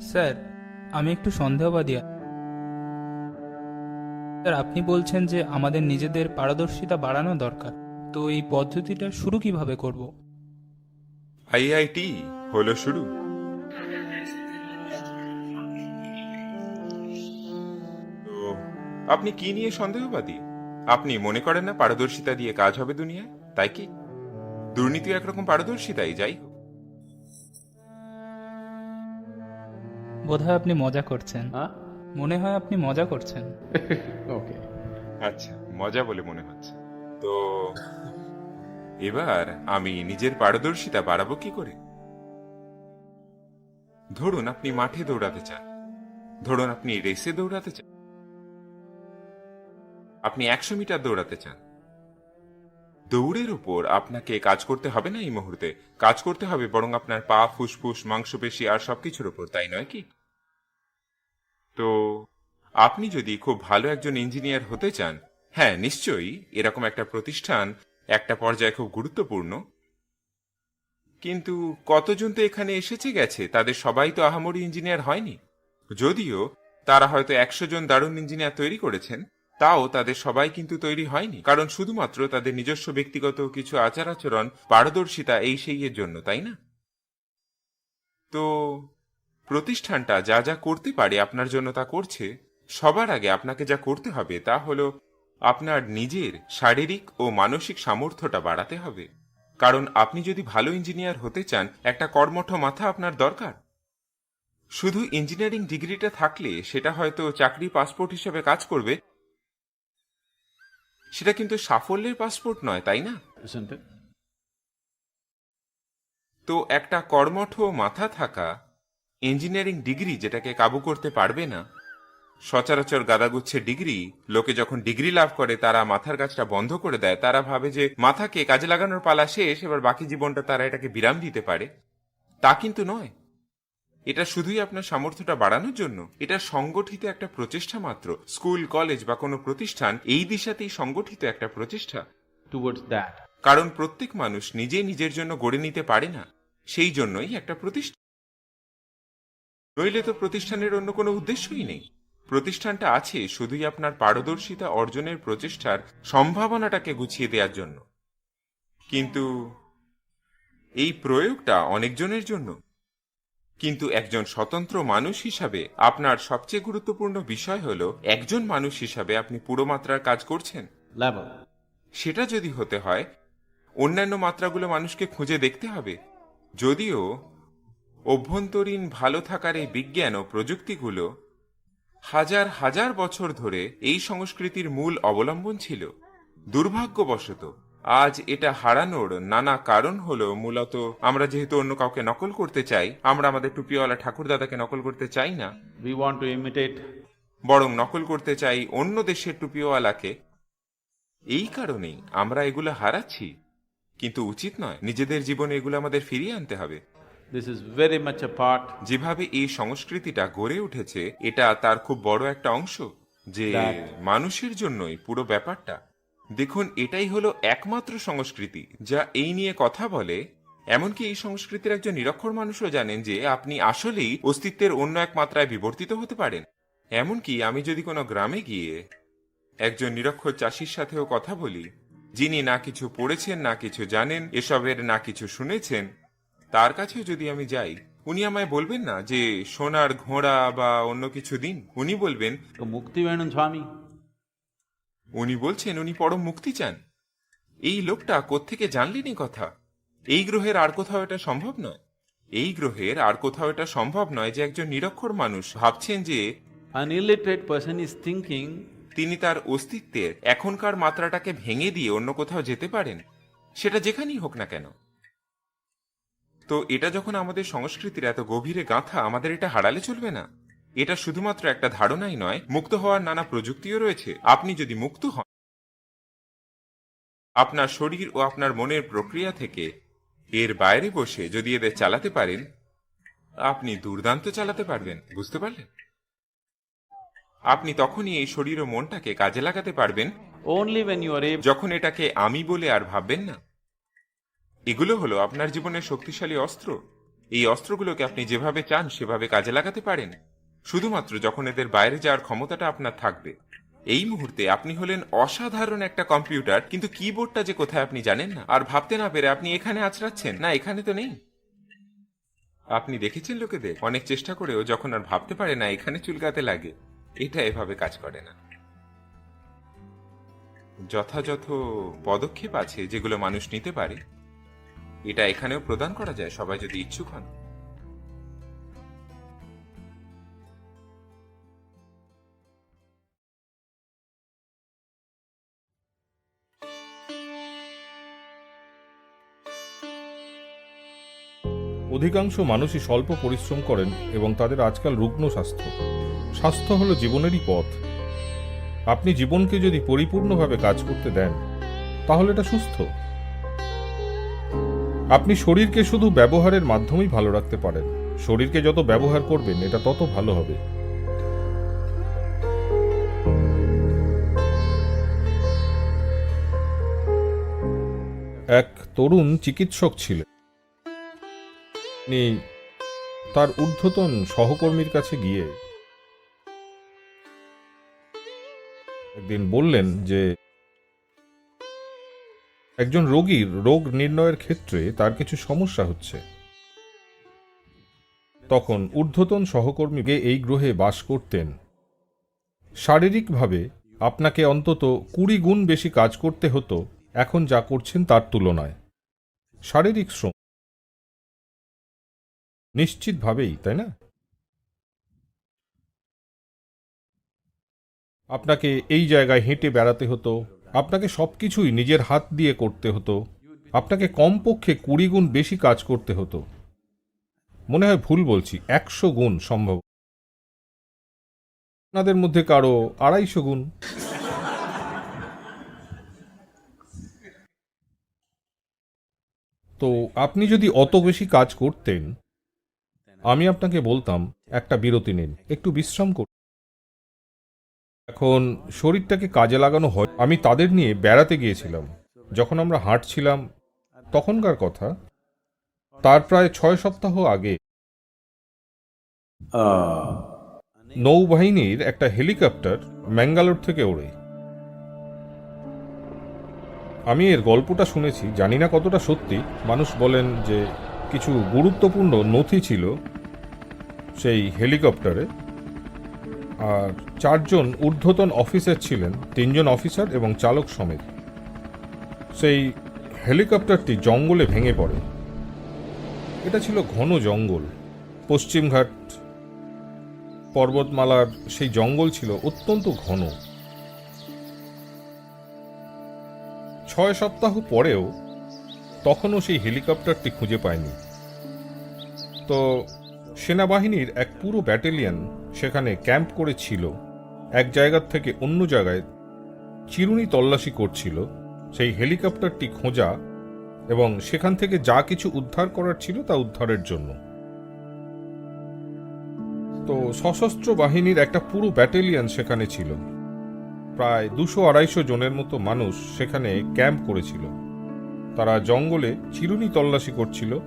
Sir, আমি একটু সন্দেহবাদী। Sir, আপনি বলছেন যে আমাদের নিজেদের পারদর্শিতা বাড়ানো দরকার। তো এই পদ্ধতিটা শুরু কীভাবে করব? আইআইটি হলো শুরু। আপনি কি নিয়ে সন্দেহবাদী? আপনি মনে করেন না পারদর্শিতা দিয়ে কাজ হবে দুনিয়ায়? তাই কি? দুর্নীতি একরকম পারদর্শিতাই, যাই হোক। বোধহয় আপনি মজা করছেন। হ্যাঁ? মনে হয় আপনি মজা করছেন। ওকে আচ্ছা মজা বলে মনে হচ্ছে। তো এবার আমি নিজের পারদর্শিতা বাড়াবো কি করে? ধরুন আপনি মাঠে দৌড়াতে চান। ধরুন আপনি রেসে দৌড়াতে চান। আপনি একশো মিটার দৌড়াতে চান। দৌড়ের উপর আপনাকে কাজ করতে হবে না এই মুহূর্তে। কাজ করতে হবে বরং আপনার পা ফুসফুস মাংসপেশি আর সবকিছুর উপর তাই নয় কি? তো আপনি যদি খুব ভালো একজন ইঞ্জিনিয়ার হতে চান হ্যাঁ নিশ্চয়ই এরকম একটা প্রতিষ্ঠান একটা পর্যায়ে খুব গুরুত্বপূর্ণ। কিন্তু কতজন তো এখানে এসেছে গেছে, তাদের সবাই তো আহামরি ইঞ্জিনিয়ার হয়নি। যদিও তারা হয়তো একশো জন দারুণ ইঞ্জিনিয়ার তৈরি করেছেন, তাও তাদের সবাই কিন্তু তৈরি হয়নি। কারণ শুধুমাত্র তাদের নিজস্ব ব্যক্তিগত কিছু আচার আচরণ, পারদর্শিতা এই সেই এর জন্য, তাই না? তো প্রতিষ্ঠানটা যা যা করতে পারে আপনার জন্য তা করছে সবার আগে আপনাকে যা করতে হবে তা হলো আপনার নিজের শারীরিক ও মানসিক সামর্থ্যটা বাড়াতে হবে। কারণ আপনি যদি ভালো ইঞ্জিনিয়ার হতে চান একটা কর্মঠ মাথা আপনার দরকার। শুধু ইঞ্জিনিয়ারিং ডিগ্রিটা থাকলে সেটা হয়তো চাকরি পাসপোর্ট হিসেবে কাজ করবে। সেটা কিন্তু সাফল্যের পাসপোর্ট নয় তাই না? তো একটা কর্মঠ মাথা থাকা ইঞ্জিনিয়ারিং ডিগ্রি যেটাকে কাবু করতে পারবে না সচরাচর গাদাগুচ্ছে ডিগ্রি লোকে যখন ডিগ্রি লাভ করে তারা মাথার কাজটা বন্ধ করে দেয়। তারা ভাবে যে মাথাকে কাজে লাগানোর পালা শেষ এবার বাকি জীবনটা তারা এটাকে বিরাম দিতে পারে। তা কিন্তু নয়। এটা শুধুই আপনার সামর্থ্যটা বাড়ানোর জন্য। এটা সংগঠিত একটা প্রচেষ্টা মাত্র। স্কুল কলেজ বা কোনো প্রতিষ্ঠান এই দিশাতেই সংগঠিত একটা প্রচেষ্টা। Towards that. কারণ প্রত্যেক মানুষ নিজে নিজের জন্য গড়ে নিতে পারে না। সেই জন্যই একটা প্রতিষ্ঠান নইলে তো প্রতিষ্ঠানের অন্য কোনো উদ্দেশ্যই নেই। প্রতিষ্ঠানটা আছে শুধুই আপনার পারদর্শিতা অর্জনের প্রচেষ্টার সম্ভাবনাটাকে গুছিয়ে দেওয়ার জন্য। কিন্তু এই প্রয়োগটা অনেকজনের জন্য। কিন্তু একজন স্বতন্ত্র মানুষ হিসাবে আপনার সবচেয়ে গুরুত্বপূর্ণ বিষয় হল একজন মানুষ হিসাবে আপনি পুরো মাত্রার কাজ করছেন. সেটা যদি হতে হয় অন্যান্য মাত্রাগুলো মানুষকে খুঁজে দেখতে হবে। যদিও অভ্যন্তরীণ ভালো থাকার এই বিজ্ঞান ও প্রযুক্তিগুলো হাজার হাজার বছর ধরে এই সংস্কৃতির মূল অবলম্বন ছিল। দুর্ভাগ্যবশত আজ এটা হারানোর নানা কারণ হলো মূলত আমরা যেহেতু অন্য কাউকে নকল করতে চাই আমরা আমাদের টুপিওয়ালা ঠাকুরদাদাকে নকল করতে চাই না। We ওয়ান্ট টু imitate বরং নকল করতে চাই অন্য দেশের টুপিওয়ালাকে। এই কারণেই আমরা এগুলো হারাচ্ছি। কিন্তু উচিত নয় নিজেদের জীবনে এগুলো আমাদের ফিরিয়ে আনতে হবে। This is very much a part. যেভাবে এই সংস্কৃতিটা গড়ে উঠেছে এটা তার খুব বড় একটা অংশ। যে মানুষের জন্যই পুরো ব্যাপারটা। দেখুন এটাই হলো একমাত্র সংস্কৃতি যা এই নিয়ে কথা বলে। এমনকি এই সংস্কৃতির একজন নিরক্ষর মানুষও জানেন যে আপনি আসলেই অস্তিত্বের অন্য এক মাত্রায় বিবর্তিত হতে পারেন। এমনকি আমি যদি কোনো গ্রামে গিয়ে একজন নিরক্ষর চাষির সাথেও কথা বলি যিনি না কিছু পড়েছেন না কিছু জানেন এসবের না কিছু শুনেছেন তার কাছেও যদি আমি যাই উনি আমায় বলবেন না যে সোনার ঘোড়া বা অন্য কিছু দিন। উনি বলবেন মুক্তি Swami. উনি বলছেন উনি পরম মুক্তি চান। এই লোকটা কোত্থেকে জানলেন এই কথা? এই গ্রহের আর কোথাও এটা সম্ভব নয়। এই গ্রহের আর কোথাও এটা সম্ভব নয় যে একজন নিরক্ষর মানুষ ভাবছেন যে illiterate person is thinking তিনি তার অস্তিত্বের এখনকার মাত্রাটাকে ভেঙে দিয়ে অন্য কোথাও যেতে পারেন। সেটা যেখানেই হোক না কেন। তো এটা যখন আমাদের সংস্কৃতির এত গভীরে গাঁথা আমাদের এটা হারালে চলবে না। এটা শুধুমাত্র একটা ধারণাই নয় মুক্ত হওয়ার নানা প্রযুক্তিও রয়েছে। আপনি যদি মুক্ত হন আপনার শরীর ও আপনার মনের প্রক্রিয়া থেকে এর বাইরে বসে যদি এদের চালাতে পারেন আপনি দুর্দান্ত চালাতে পারবেন। বুঝতে পারলেন? আপনি তখনই এই শরীর ও মনটাকে কাজে লাগাতে পারবেন যখন এটাকে আমি বলে আর ভাববেন না। এগুলো হলো আপনার জীবনের শক্তিশালী অস্ত্র। এই অস্ত্রগুলোকে আপনি যেভাবে চান, সেভাবে কাজে লাগাতে পারেন। শুধুমাত্র যখন এদের বাইরে যাওয়ার ক্ষমতাটা আপনার থাকবে। এই মুহূর্তে আপনি হলেন অসাধারণ একটা কম্পিউটার, কিন্তু কিবোর্ডটা যে কোথায় আপনি জানেন না। আর ভাবতে না পেরে আপনি এখানে আছড়াচ্ছেন। না, এখানে তো নেই। আপনি দেখেছেন লোকেদের? অনেক চেষ্টা করেও যখন আর ভাবতে পারে না, এখানে চুলকাতে লাগে। এটা এভাবে কাজ করে না। যথাযথ পদক্ষেপ আছে যেগুলো মানুষ নিতে পারে। এটা এখানেও প্রদান করা যায়, সবাই যদি ইচ্ছুক হন। অধিকাংশ মানুষই স্বল্প পরিশ্রম করেন এবং তাদের আজকাল রুগ্ন স্বাস্থ্য। স্বাস্থ্য হলো জীবনেরই পথ। আপনি জীবনকে যদি পরিপূর্ণভাবে কাজ করতে দেন, তাহলে এটা সুস্থ। আপনি শরীরকে শুধু ব্যবহারের মাধ্যমেই ভালো রাখতে পারেন। শরীরকে যত ব্যবহার করবেন, এটা তত ভালো হবে। এক তরুণ চিকিৎসক ছিলেন। তিনি তার ঊর্ধ্বতন সহকর্মীর কাছে গিয়ে একদিন বললেন যে একজন রোগীর রোগ নির্ণয়ের ক্ষেত্রে তার কিছু সমস্যা হচ্ছে। তখন ঊর্ধ্বতন সহকর্মীকে এই গ্রহে বাস করতেন। শারীরিকভাবে আপনাকে অন্তত কুড়ি গুণ বেশি কাজ করতে হতো, এখন যা করছেন তার তুলনায়। শারীরিক শ্রম নিশ্চিতভাবেই, তাই না? আপনাকে এই জায়গায় হেঁটে বেড়াতে হতো আপনাকে সবকিছুই নিজের হাত দিয়ে করতে হতো। আপনাকে কমপক্ষে কুড়ি গুণ বেশি কাজ করতে হতো। মনে হয় ভুল বলছি, একশো গুণ সম্ভব। আপনাদের মধ্যে কারও আড়াইশো গুণ। তো আপনি যদি অত বেশি কাজ করতেন, আমি আপনাকে বলতাম, একটা বিরতি নিন, একটু বিশ্রাম করুন। এখন শরীরটাকে কাজে লাগানো হয়। আমি তাদের নিয়ে বেড়াতে গিয়েছিলাম। যখন আমরা হাঁটছিলাম তখনকার কথা তার প্রায় ছয় সপ্তাহ আগে নৌবাহিনীর একটা হেলিকপ্টার ম্যাঙ্গালোর থেকে ওড়ে। আমি এর গল্পটা শুনেছি জানি না কতটা সত্যি। মানুষ বলেন যে কিছু গুরুত্বপূর্ণ নথি ছিল সেই হেলিকপ্টারে। আর চারজন ঊর্ধ্বতন অফিসার ছিলেন, তিনজন অফিসার এবং চালক সমেত। সেই হেলিকপ্টারটি জঙ্গলে ভেঙে পড়ে। এটা ছিল ঘন জঙ্গল। পশ্চিমঘাট পর্বতমালার সেই জঙ্গল ছিল অত্যন্ত ঘন। ছয় সপ্তাহ পরেও তখনও সেই হেলিকপ্টারটি খুঁজে পায়নি। তো সেনাবাহিনীর এক পুরো ব্যাটালিয়ন সেখানে ক্যাম্প করেছিল, এক জায়গার থেকে অন্য জায়গায় চিরুনি তল্লাশি করছিল, সেই হেলিকপ্টারটি খোঁজা এবং সেখান থেকে যা কিছু উদ্ধার করার ছিল তা উদ্ধারের জন্য। তো সশস্ত্র বাহিনীর একটা পুরো ব্যাটালিয়ন সেখানে ছিল। প্রায় দুশো আড়াইশো জনের মতো মানুষ সেখানে ক্যাম্প করেছিল। তারা জঙ্গলে চিরুনি তল্লাশি করছিল।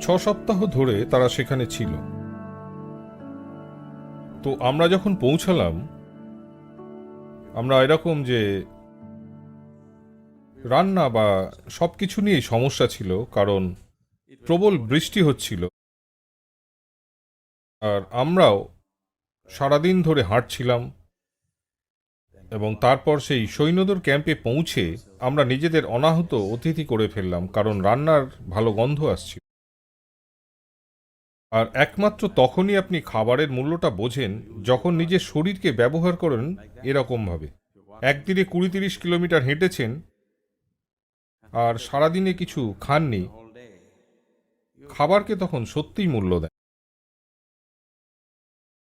ছ সপ্তাহ ধরে তারা সেখানে ছিল। তো আমরা যখন পৌঁছালাম, আমরা এরকম যে রান্না বা সব কিছু নিয়েই সমস্যা ছিল, কারণ প্রবল বৃষ্টি হচ্ছিল। আর আমরাও সারাদিন ধরে হাঁটছিলাম এবং তারপর সেই সৈন্যদের ক্যাম্পে পৌঁছে আমরা নিজেদের অনাহত অতিথি করে ফেললাম, কারণ রান্নার ভালো গন্ধ আসছিল। আর একমাত্র তখনই আপনি খাবারের মূল্যটা বোঝেন যখন নিজের শরীরকে ব্যবহার করেন এরকমভাবে। একদিনে কুড়ি তিরিশ কিলোমিটার হেঁটেছেন আর সারাদিনে কিছু খাননি। খাবারকে তখন সত্যিই মূল্য দেয়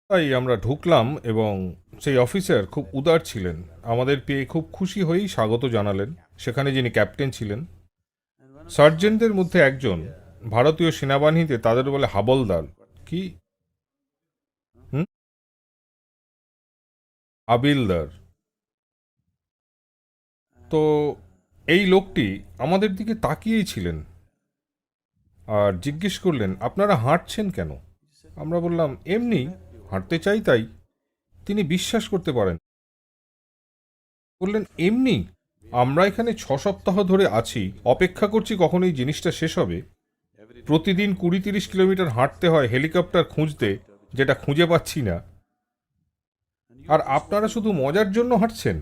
তাই আমরা ঢুকলাম এবং সেই অফিসার খুব উদার ছিলেন। আমাদের পেয়ে খুব খুশি হয়েই স্বাগত জানালেন। সেখানে যিনি ক্যাপ্টেন ছিলেন, সার্জেন্টদের মধ্যে একজন ভারতীয় সেনাবাহিনীতে তাদের বলে হাবলদার কি? হুম? হাবিলদার তো এই লোকটি আমাদের দিকে তাকিয়েই ছিলেন। আর জিজ্ঞেস করলেন, আপনারা হাঁটছেন কেন? আমরা বললাম, এমনি, হাঁটতে চাই তাই। তিনি বিশ্বাস করতে পারেন। বললেন, এমনি? আমরা এখানে ছ সপ্তাহ ধরে আছি, অপেক্ষা করছি কখন এই জিনিসটা শেষ হবে? প্রতিদিন কুড়ি তিরিশ কিলোমিটার হাঁটতে হয় হেলিকপ্টার খুঁজতে যেটা খুঁজে পাচ্ছি না। আর আপনারা শুধু মজার জন্য হাঁটছেন?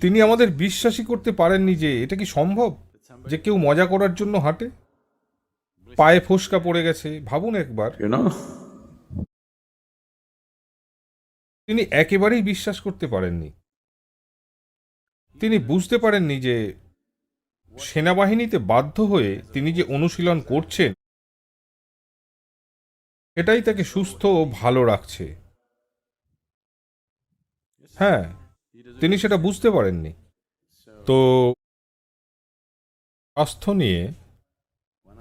তিনি আমাদের বিশ্বাসই করতে পারেননি যে এটা কি সম্ভব? যে কেউ মজা করার জন্য হাঁটে? পায়ে ফোসকা পড়ে গেছে ভাবুন একবার। তিনি একেবারেই বিশ্বাস করতে পারেননি। তিনি বুঝতে পারেননি যে সেনাবাহিনীতে বাধ্য হয়ে তিনি যে অনুশীলন করছেন, এটাই তাকে সুস্থ ও ভালো রাখছে। হ্যাঁ তিনি সেটা বুঝতে পারেননি। তো স্বাস্থ্য নিয়ে,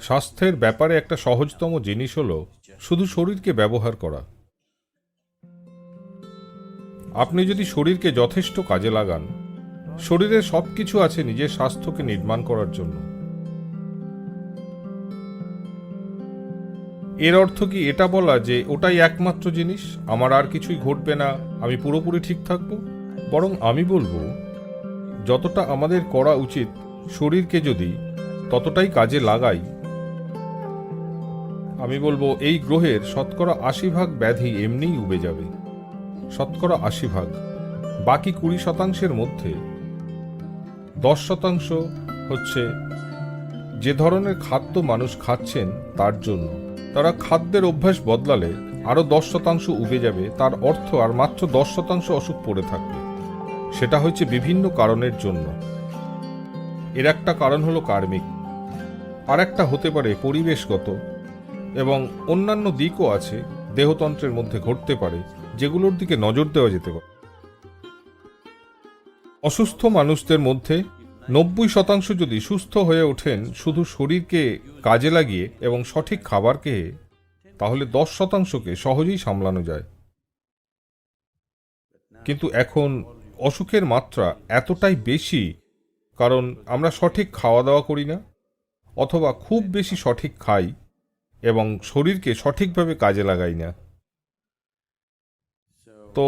স্বাস্থ্যের ব্যাপারে একটা সহজতম জিনিস হলো শুধু শরীরকে ব্যবহার করা। আপনি যদি শরীরকে যথেষ্ট কাজে লাগান শরীরে সব কিছু আছে নিজের স্বাস্থ্যকে নির্মাণ করার জন্য। এর অর্থ কি এটা বলা যে ওটাই একমাত্র জিনিস? আমার আর কিছুই ঘটবে না, আমি পুরোপুরি ঠিক থাকব? বরং আমি বলব, যতটা আমাদের করা উচিত শরীরকে যদি ততটাই কাজে লাগাই, আমি বলব এই গ্রহের শতকরা আশি ভাগ ব্যাধি এমনিই উবে যাবে। শতকরা আশি ভাগ। বাকি কুড়ি শতাংশের মধ্যে দশ শতাংশ হচ্ছে যে ধরনের খাদ্য মানুষ খাচ্ছেন তার জন্য। তারা খাদ্যের অভ্যাস বদলালে আরও দশ শতাংশ উবে যাবে, তার অর্থ আর মাত্র দশ শতাংশ অসুখ পড়ে থাকবে। সেটা হচ্ছে বিভিন্ন কারণের জন্য। এর একটা কারণ হলো কার্মিক। আর একটা হতে পারে পরিবেশগত এবং অন্যান্য দিকও আছে, দেহতন্ত্রের মধ্যে ঘটতে পারে, যেগুলোর দিকে নজর দেওয়া যেতে পারে। অসুস্থ মানুষদের মধ্যে নব্বই শতাংশ যদি সুস্থ হয়ে ওঠেন শুধু শরীরকে কাজে লাগিয়ে এবং সঠিক খাবার খেয়ে তাহলে দশ শতাংশকে সহজেই সামলানো যায়। কিন্তু এখন অসুখের মাত্রা এতটাই বেশি, কারণ আমরা সঠিক খাওয়া দাওয়া করি না, অথবা খুব বেশি সঠিক খাই এবং শরীরকে সঠিকভাবে কাজে লাগাই না। তো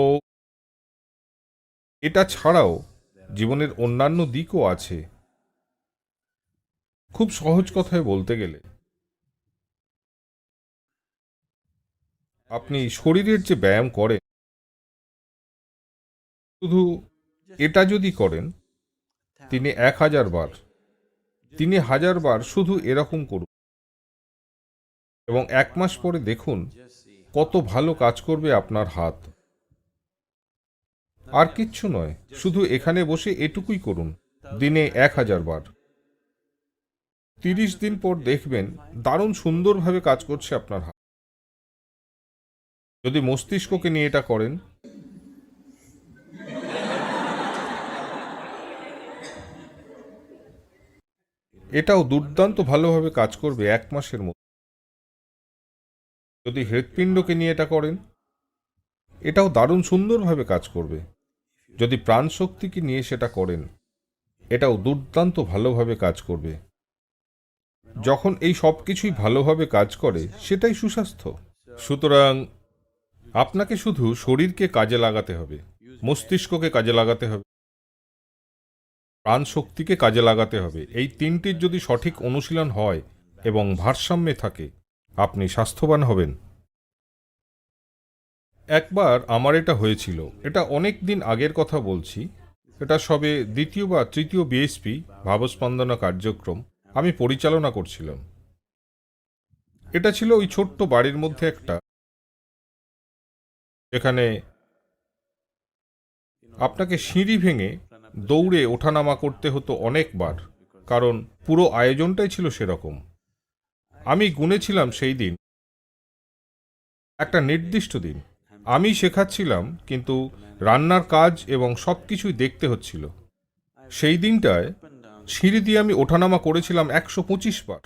এটা ছাড়াও জীবনের অন্যান্য দিকও আছে। খুব সহজ কথায় বলতে গেলে। আপনি শরীরের যে ব্যায়াম করেন, শুধু এটা যদি করেন, তিনি এক হাজার বার, তিনি হাজার বার শুধু এরকম করুন। এবং এক মাস পরে দেখুন কত ভালো কাজ করবে আপনার হাত। আর কিচ্ছু নয়, শুধু এখানে বসে এটুকুই করুন, দিনে এক হাজার বার। তিরিশ দিন পর দেখবেন দারুণ সুন্দরভাবে কাজ করছে আপনার হাত। যদি মস্তিষ্ককে নিয়ে এটা করেন, এটাও দুর্দান্ত ভালোভাবে কাজ করবে এক মাসের মধ্যে। যদি হৃৎপিণ্ডকে নিয়ে এটা করেন, এটাও দারুণ সুন্দরভাবে কাজ করবে। যদি প্রাণশক্তিকে নিয়ে সেটা করেন, এটাও দুর্দান্ত ভালোভাবে কাজ করবে। যখন এই সব কিছুই ভালোভাবে কাজ করে, সেটাই সুস্বাস্থ্য। সুতরাং আপনাকে শুধু শরীরকে কাজে লাগাতে হবে, মস্তিষ্ককে কাজে লাগাতে হবে প্রাণ শক্তিকে কাজে লাগাতে হবে। এই তিনটির যদি সঠিক অনুশীলন হয় এবং ভারসাম্যে থাকে, আপনি স্বাস্থ্যবান হবেন। একবার আমার এটা হয়েছিল। এটা অনেক দিন আগের কথা বলছি। এটা সবে দ্বিতীয় বা তৃতীয় বিএসপি ভাবস্পন্দনা কার্যক্রম আমি পরিচালনা করছিলাম। এটা ছিল ওই ছোট্ট বাড়ির মধ্যে একটা। এখানে আপনাকে সিঁড়ি ভেঙে দৌড়ে ওঠানামা করতে হতো অনেকবার, কারণ পুরো আয়োজনটাই ছিল সেরকম। আমি গুনেছিলাম সেই দিন। একটা নির্দিষ্ট দিন। আমি শেখাচ্ছিলাম, কিন্তু রান্নার কাজ এবং সব কিছুই দেখতে হচ্ছিল। সেই দিনটায় সিঁড়ি দিয়ে আমি ওঠানামা করেছিলাম একশো পঁচিশ বার।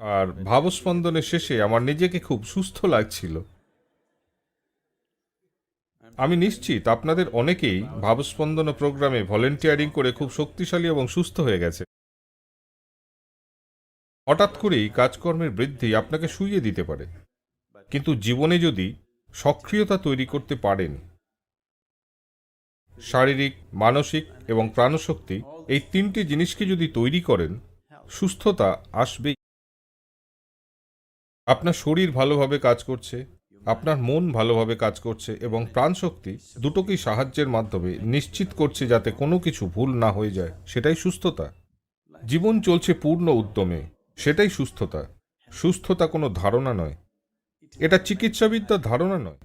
আর ভাবস্পন্দনের শেষে আমার নিজেকে খুব সুস্থ লাগছিল। আমি নিশ্চিত আপনাদের অনেকেই ভাবস্পন্দন প্রোগ্রামে ভলেন্টিয়ারিং করে খুব শক্তিশালী এবং সুস্থ হয়ে গেছে। হঠাৎ করেই কাজকর্মের বৃদ্ধি আপনাকে শুইয়ে দিতে পারে। কিন্তু জীবনে যদি সক্রিয়তা তৈরি করতে পারেন, শারীরিক, মানসিক এবং প্রাণশক্তি এই তিনটি জিনিসকে যদি তৈরি করেন, সুস্থতা আসবেই আপনার শরীর ভালোভাবে কাজ করছে, আপনার মন ভালোভাবে কাজ করছে এবং প্রাণশক্তি দুটোকেই সাহায্যের মাধ্যমে নিশ্চিত করছে যাতে কোনো কিছু ভুল না হয়ে যায়, সেটাই সুস্থতা। জীবন চলছে পূর্ণ উদ্যমে। সেটাই সুস্থতা। সুস্থতা কোনো ধারণা নয়। এটা চিকিৎসাবিদ্যার ধারণা নয়।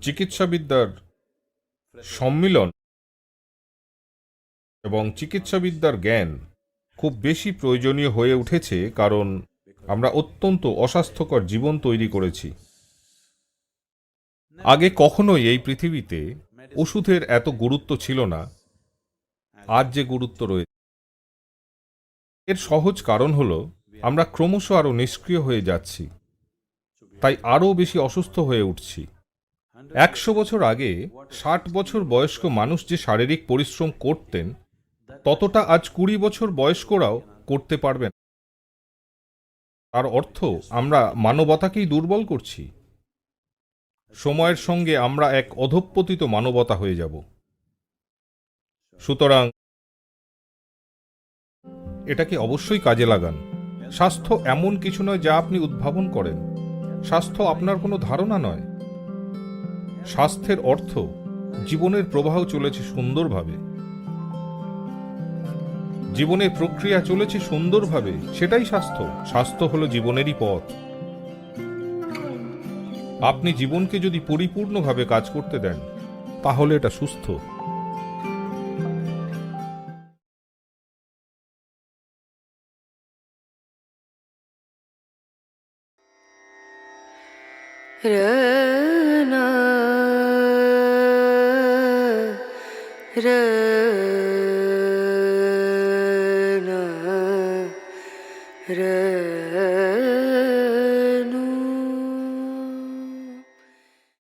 চিকিৎসাবিদ্যার সম্মিলন এবং চিকিৎসাবিদ্যার জ্ঞান খুব বেশি প্রয়োজনীয় হয়ে উঠেছে কারণ আমরা অত্যন্ত অস্বাস্থ্যকর জীবন তৈরি করেছি। আগে কখনোই এই পৃথিবীতে ওষুধের এত গুরুত্ব ছিল না। আজ যে গুরুত্ব রয়েছে এর সহজ কারণ হলো, আমরা ক্রমশ আরও নিষ্ক্রিয় হয়ে যাচ্ছি। তাই আরও বেশি অসুস্থ হয়ে উঠছি। একশো বছর আগে, ষাট বছর বয়স্ক মানুষ যে শারীরিক পরিশ্রম করতেন, ততটা আজ কুড়ি বছর বয়স্করাও করতে পারবেন তার অর্থ, আমরা মানবতাকেই দুর্বল করছি। সময়ের সঙ্গে আমরা এক অধঃপতিত মানবতা হয়ে যাব। সুতরাং এটাকে অবশ্যই কাজে লাগান। স্বাস্থ্য এমন কিছু নয় যা আপনি উদ্ভাবন করেন। স্বাস্থ্য আপনার কোনো ধারণা নয়। স্বাস্থ্যের অর্থ জীবনের প্রবাহ চলেছে সুন্দরভাবে। জীবনের প্রক্রিয়া চলেছে সুন্দরভাবে, সেটাই স্বাস্থ্য। স্বাস্থ্য হলো জীবনেরই পথ। আপনি জীবনকে যদি পরিপূর্ণভাবে কাজ করতে দেন, তাহলে এটা সুস্থ। Rör